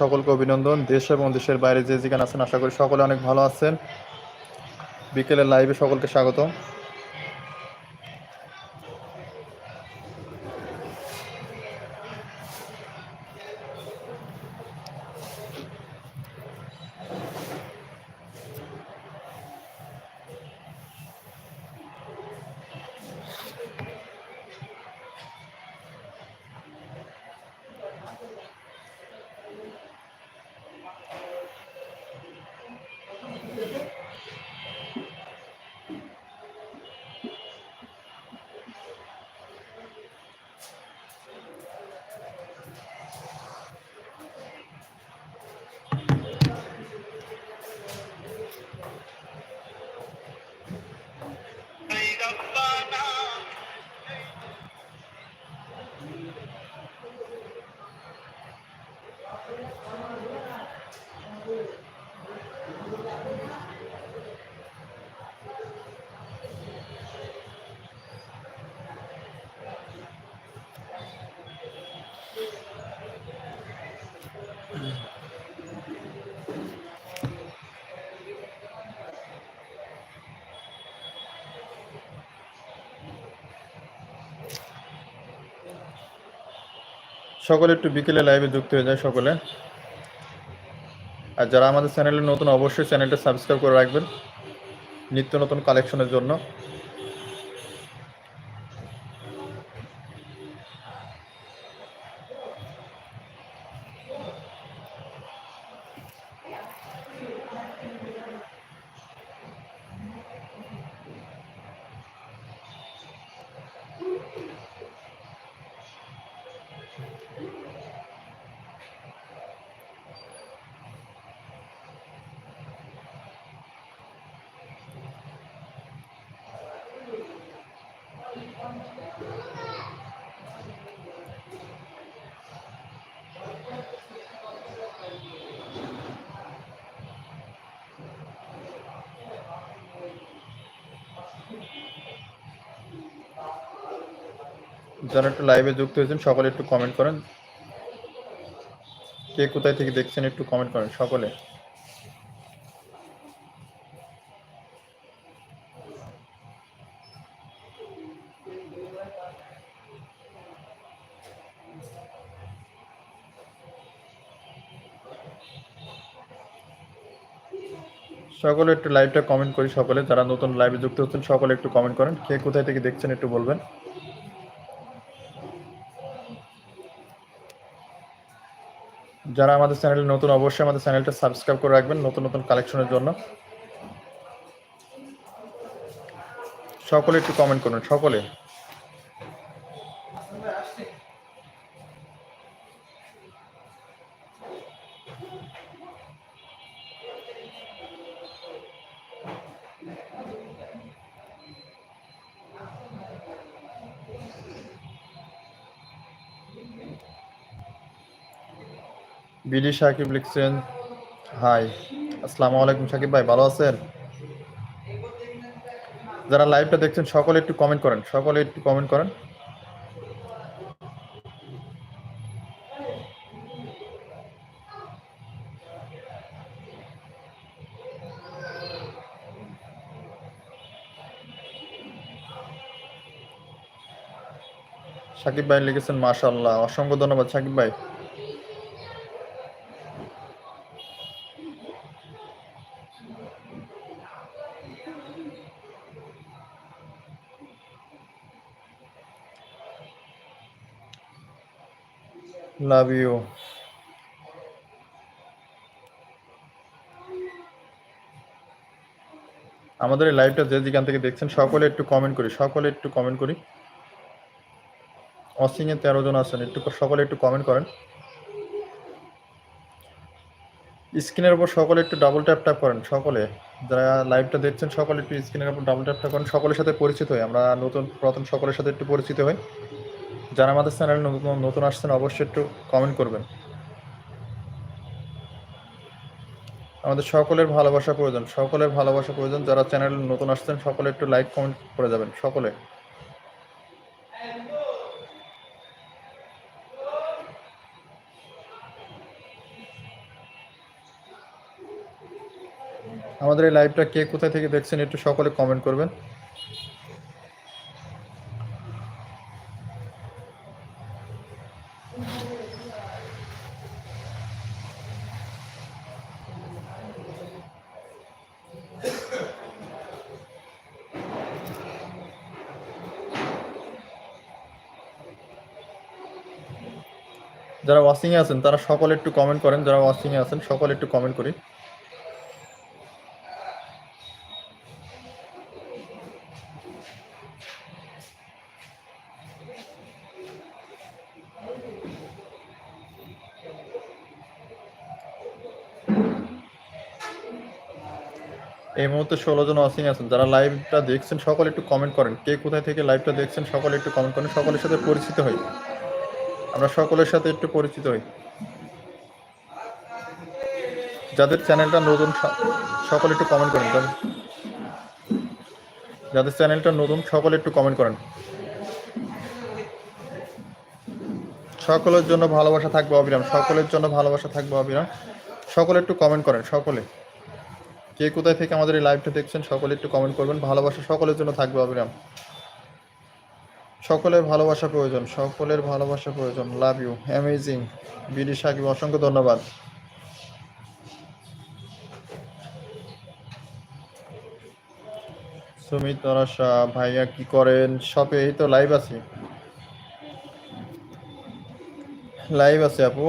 সকলকে অভিনন্দন। দেশ এবং দেশের বাইরে যে যেখানে আছেন, আশা করি সকলে অনেক ভালো আছেন। বিকেলের লাইভে সকলকে স্বাগত সকলে একটু বিকেলে লাইভে যুক্ত হয়ে যায় সকলে। আর যারা আমাদের চ্যানেলে নতুন, অবশ্যই চ্যানেলটা সাবস্ক্রাইব করে রাখবেন। নিত্য নতুন কালেকশনের জন্য। যারা একটু লাইভে যুক্ত হয়েছেন, সকলে একটু কমেন্ট করেন। কে কোথায় থেকে দেখছেন, একটু কমেন্ট করেন, সকলে। সকলে একটু লাইভটা কমেন্ট করি সকলে। যারা নতুন লাইভে যুক্ত হচ্ছেন, সকলে একটু কমেন্ট করেন। কে কোথায় থেকে দেখছেন একটু বলবেন। যারা আমাদের চ্যানেলে নতুন, অবশ্যই আমাদের চ্যানেলটা সাবস্ক্রাইব করে রাখবেন নতুন নতুন কালেকশনের জন্য। সকলে একটু কমেন্ট করুন, সকলে। বিডি সাকিব লিখছেন, হাই, আসসালামু আলাইকুম সাকিব ভাই, ভালো আছেন? যারা লাইভটা দেখছেন, সকলে একটু কমেন্ট করেন, সকলে একটু কমেন্ট করেন। সাকিব ভাই লিখেছেন মাশাল্লাহ অসংখ্য ধন্যবাদ সাকিব ভাই। লাভ ইউ আমাদের এই লাইভটা যে যেখান থেকে দেখছেন, সকলে একটু কমেন্ট করি, সকলে একটু কমেন্ট করি। অসিং এ তেরো জন আছেন, একটু সকলে একটু কমেন্ট করেন। স্ক্রিনের উপর সকলে একটু ডাবল ট্যাপ ট্যাপ করেন, সকলে। যারা লাইভটা দেখছেন, সকলে একটু স্ক্রিনের উপর ডাবল ট্যাপ ট্যাপ করেন, সকলের সাথে পরিচিত হই। আমরা নতুন প্রথম সকলের সাথে একটু পরিচিত হই। যারা আমাদের চ্যানেলে নতুন নতুন আসছেন, অবশ্যই একটু কমেন্ট করবেন। আমাদের সকলের ভালোবাসা প্রয়োজন, সকলের ভালোবাসা প্রয়োজন। যারা চ্যানেল নতুন আসছেন, সকলে একটু লাইক কমেন্ট করে যাবেন, সকলে। আমাদের এই লাইভটা কে কোথায় থেকে দেখছেন, একটু সকলে কমেন্ট করবেন। যারা ওয়াচিং এ আছেন, তারা সকলে একটু কমেন্ট করেন। যারা ওয়াচিং এ আছেন, সকলে একটু কমেন্ট করি। এই মুহূর্তে ষোলো জন ওয়াচিং আছেন। যারা লাইভটা দেখছেন, সকলে একটু কমেন্ট করেন। কে কোথায় থেকে লাইভটা দেখছেন, সকলে একটু কমেন্ট করেন। সকলের সাথে পরিচিত হই। আমরা সকলের সাথে একটু পরিচিত হই। যাদের চ্যানেলটা নতুন সকলে একটু কমেন্ট করেন। যাদের- চ্যানেলটা নতুন, সকলে একটু কমেন্ট করেন। সকলের জন্য ভালোবাসা থাকবে অবিরাম। সকলের জন্য ভালোবাসা থাকবে অবিরাম। সকলে একটু কমেন্ট করেন, সকলে। কে কোথায় থেকে আমাদের এই লাইভটা দেখছেন, সকলে একটু কমেন্ট করবেন। ভালোবাসা সকলের জন্য থাকবে অবিরাম। সকলের ভালোবাসা প্রয়োজন, সকলের ভালোবাসা প্রয়োজন। Love you amazing BD Sakib, অসংখ্য ধন্যবাদ। সুমিত নরাশা ভাইয়া কি করেন? শপে এই তো লাইভ আছি। লাইভ আছে আপু।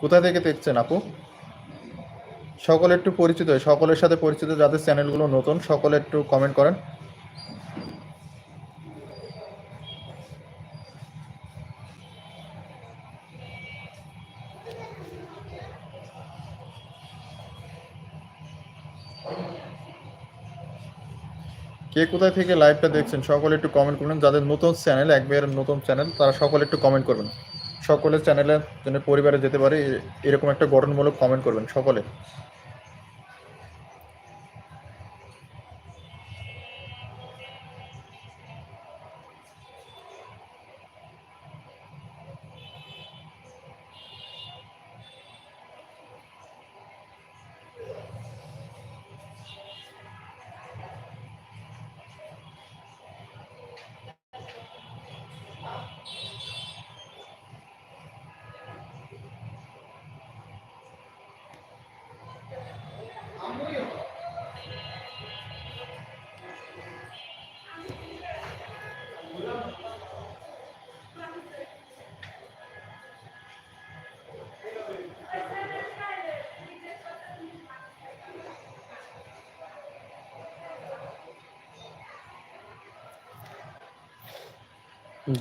কোথা থেকে দেখছেন আপু? সকলে একটু পরিচিত, সকলের সাথে পরিচিত যাদের চ্যানেলগুলো নতুন, সকলে একটু কমেন্ট করেন। কে কোথায় থেকে লাইভটা দেখছেন, সকলে একটু কমেন্ট করবেন যাদের নতুন চ্যানেল একবার নতুন চ্যানেল, তারা সকলে একটু কমেন্ট করবেন। সকলের চ্যানেলে যেন পরিবারে যেতে পারে এরকম একটা গঠনমূলক কমেন্ট করবেন, সকলে।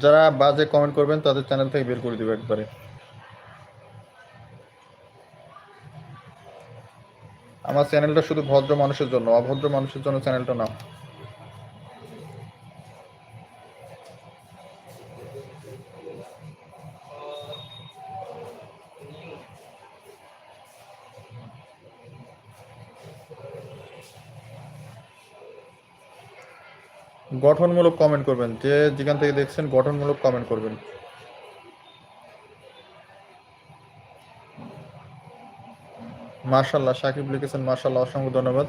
যারা বাজে কমেন্ট করবেন, তাদের চ্যানেল থেকে বের করে দেবো একবারে। আমার চ্যানেলটা শুধু ভদ্র মানুষের জন্য, অভদ্র মানুষের জন্য চ্যানেলটা না গঠনমূলক কমেন্ট করবেন, যে যেখান থেকে দেখছেন গঠনমূলক কমেন্ট করবেন। মার্শাল্লাহ সাকিব লিখেছেন মার্শাল্লাহ অসংখ্য ধন্যবাদ।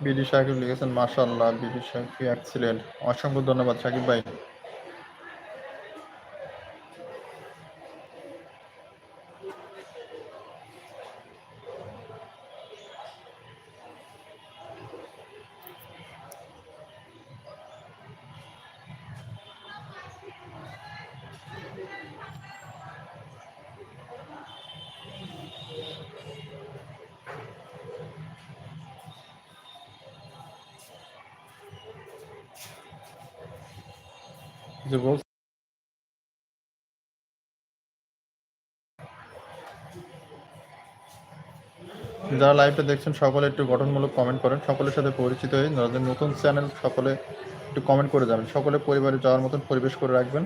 বিডি সাকিব লিখেছেন মাশাল্লাহ বিডি সাকিব এক্সিলেন্ট অসংখ্য ধন্যবাদ সাকিব ভাই। যারা লাইভটা দেখছেন, সকলে একটু গঠনমূলক কমেন্ট করেন। সকলের সাথে পরিচিত হয়ে যাদের নতুন চ্যানেল সকলে একটু কমেন্ট করে যাবেন। সকলে পরিবারে যাওয়ার মতন পরিবেশ করে রাখবেন।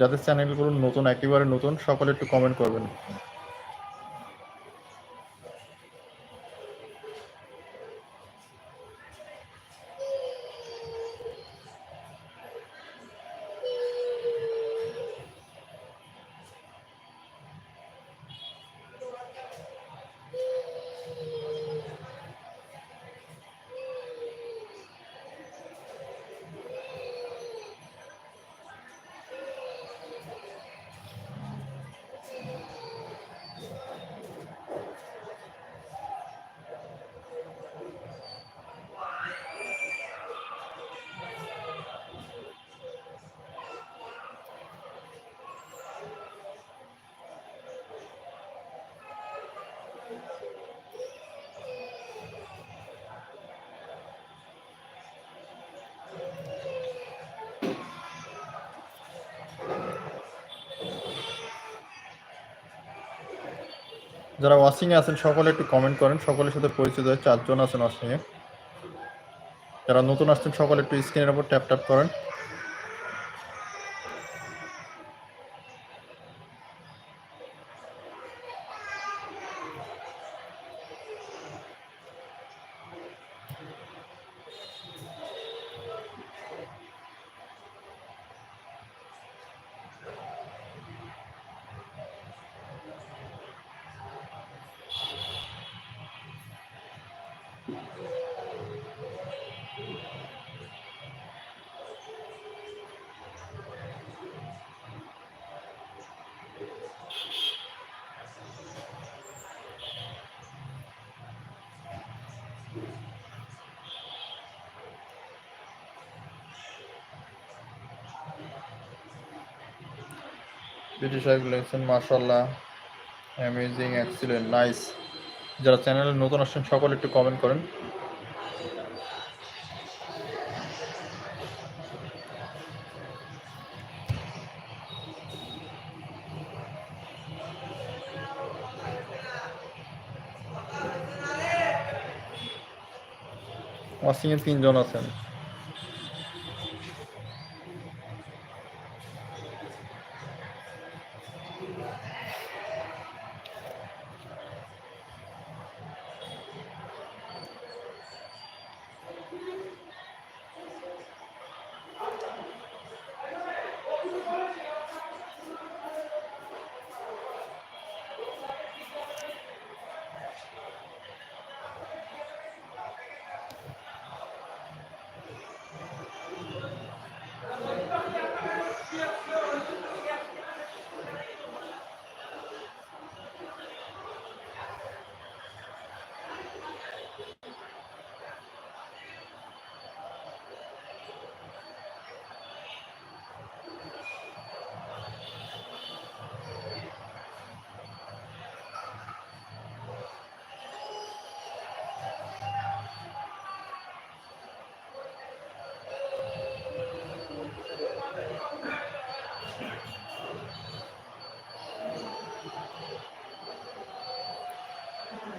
যাদের চ্যানেলগুলো নতুন, একেবারে নতুন, সকলে একটু কমেন্ট করবেন। যারা ওয়াশিংয়ে আছেন, সকলে একটু কমেন্ট করেন। সকলের সাথে পরিচিত হয়ে চারজন আছেন ওয়াশিংয়ে যারা নতুন আসছেন, সকলে একটু স্ক্রিনের উপর ট্যাপ ট্যাপ করেন। বিটি সাহেব লিখছেন মার্শাল্লাহ অ্যামেজিং এক্সিলেন্ট নাইস যারা চ্যানেলে নতুন আসছেন, সকলে একটু কমেন্ট করেন। ওয়াশিংয়ে তিনজন আছেন।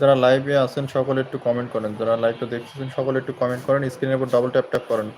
যারা লাইভে আছেন, সকলে একটু কমেন্ট করেন। যারা লাইভটা দেখতেছেন, সকলে একটু কমেন্ট করেন। স্ক্রিনের উপর ডবল ট্যাপ ট্যাপ করেন।